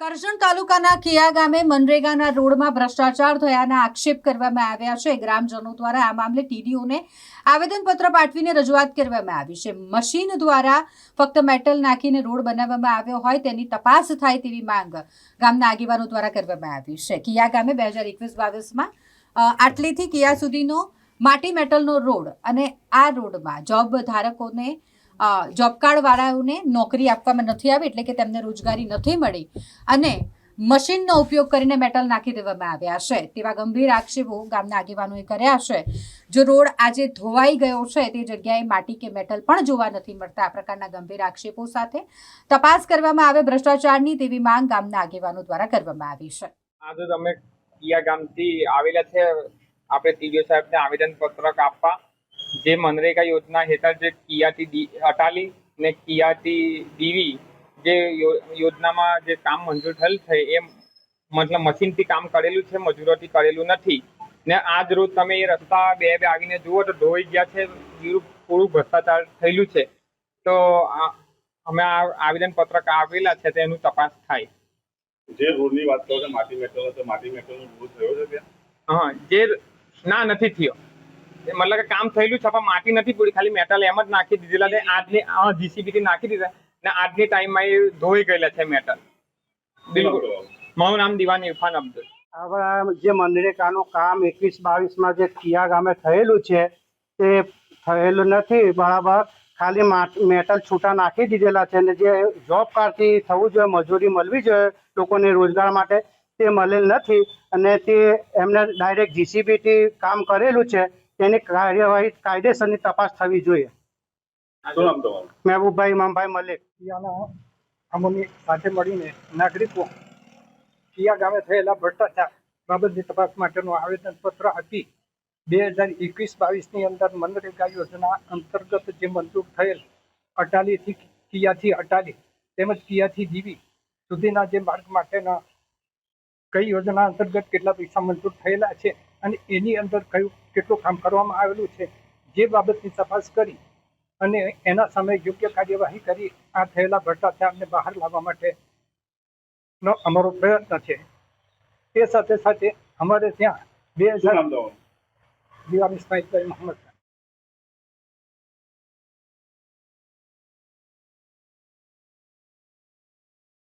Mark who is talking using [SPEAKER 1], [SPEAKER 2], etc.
[SPEAKER 1] કરજણ તાલુકાના કિયા ગામે મનરેગાના રોડમાં ભ્રષ્ટાચાર થયાના આક્ષેપ કરવામાં આવ્યા છે. ગ્રામજનો દ્વારા આ મામલે ટીડીઓને આવેદનપત્ર પાઠવીને રજૂઆત કરવામાં આવી છે. મશીન દ્વારા ફક્ત મેટલ નાખીને રોડ બનાવવામાં આવ્યો હોય તેની તપાસ થાય તેવી માંગ ગામના આગેવાનો દ્વારા કરવામાં આવી છે. કિયા ગામે બે હજાર એકવીસ બાવીસમાં આટલીથી કિયા સુધીનો માટી મેટલનો રોડ અને આ રોડમાં જોબ ધારકોને જોબ કાર્ડ વાળાઓને નોકરી આપવામાં નથી આવી એટલે કે તેમને રોજગારી નથી મળી. અને મશીનનો ઉપયોગ કરીને મેટલ નાખી દેવામાં આવ્યા છે. તેવા ગંભીર આક્ષેપો ગામના આગેવાનોએ કર્યા છે. જો રોડ આજે ધોવાઈ ગયો છે, તે જગ્યાએ માટી કે મેટલ પણ જોવા નથી મળતા. આ પ્રકારના ગંભીર આક્ષેપો સાથે તપાસ કરવામાં આવે, ભ્રષ્ટાચારની તેવી માંગ ગામના આગેવાનો દ્વારા કરવામાં આવી છે.
[SPEAKER 2] આજે તમે કિયા ગામથી આવેલા છે. આપણે ટીડીઓ સાહેબને આવેદન પત્રક આપવા. જે મનરેગા યોજના હેઠળ જે કિયાથી અટાલી ને કિયાથી દીવી જે યોજનામાં જે કામ મંજૂર થયેલ છે એ મતલબ મશીનથી કામ કરેલું છે મજૂરોથી કરેલું નથી. ને આજ રોજ તમે એ રસ્તા બે બે આવીને જુઓ તો ધોઈ ગયા છે પૂરું ભ્રષ્ટાચાર થયેલું છે. તો અમે આ આવેદન પત્રક આપેલા છે તેનું તપાસ થાય.
[SPEAKER 3] જે રોડની વાત કરો છો માટી મેટલ તો માટી મેટલનો રોડ થયો છે ત્યાં?
[SPEAKER 2] હા જે ના નથી થયો. મતલબ કે કામ થયેલું છે પણ માટી નથી પૂરી ખાલી મેટલ એમ જ નાખી દીધેલા છે. આજની જીસીબી થી નાખી દીધા ને આજની ટાઈમમાં એ ધોઈ ગયેલા છે મેટલ બિલકુલ. મારું નામ દિવાન ઇરફાન અબ્દુલ.
[SPEAKER 4] હવે જે મનરેગાનું કામ એકવીસ બાવીસમાં જે કિયા ગામે થયેલું છે તે થયેલું નથી બરાબર. ખાલી માટ- મેટલ છૂટા નાખી દીધેલા છે અને જે જોબ કાર્ડથી થવું જોઈએ મજૂરી મળવી જોઈએ લોકોને રોજગાર માટે તે મળેલ નથી. અને તે એમને ડાયરેક્ટ જીસીબીથી કામ કરેલું છે. તેની કાર્યવાહી કાયદેસરની તપાસ થવી જોઈએ. મહેબૂબભાઈ ઇમામભાઈ મલિક.
[SPEAKER 5] કિયાના અમોની સાથે મળીને નાગરિકો કિયા ગામે થયેલા ભ્રષ્ટાચાર બાબતની તપાસ માટેનું આવેદનપત્ર આપી બે હજાર એકવીસ બાવીસની અંદર મનરેગા યોજના અંતર્ગત જે મંજૂર થયેલ અટાલીથી કિયાથી અટાલી તેમજ કિયાથી દીવી સુધીના જે માર્ગ માટેના કઈ યોજના અંતર્ગત કેટલા પૈસા મંજૂર થયેલા છે અને એની અંદર કયું કેટલું કામ કરવામાં આવેલું છે જે બાબતની તપાસ કરી અને એના સામે યોગ્ય કાર્યવાહી કરી આ થયેલા ભ્રષ્ટાચારને બહાર લાવવા માટે નો અમારો પ્રયત્ન છે. તે સાથે સાથે અમારે ત્યાં બે હજાર ઇસ્માઇલભાઈ મોહમ્મદ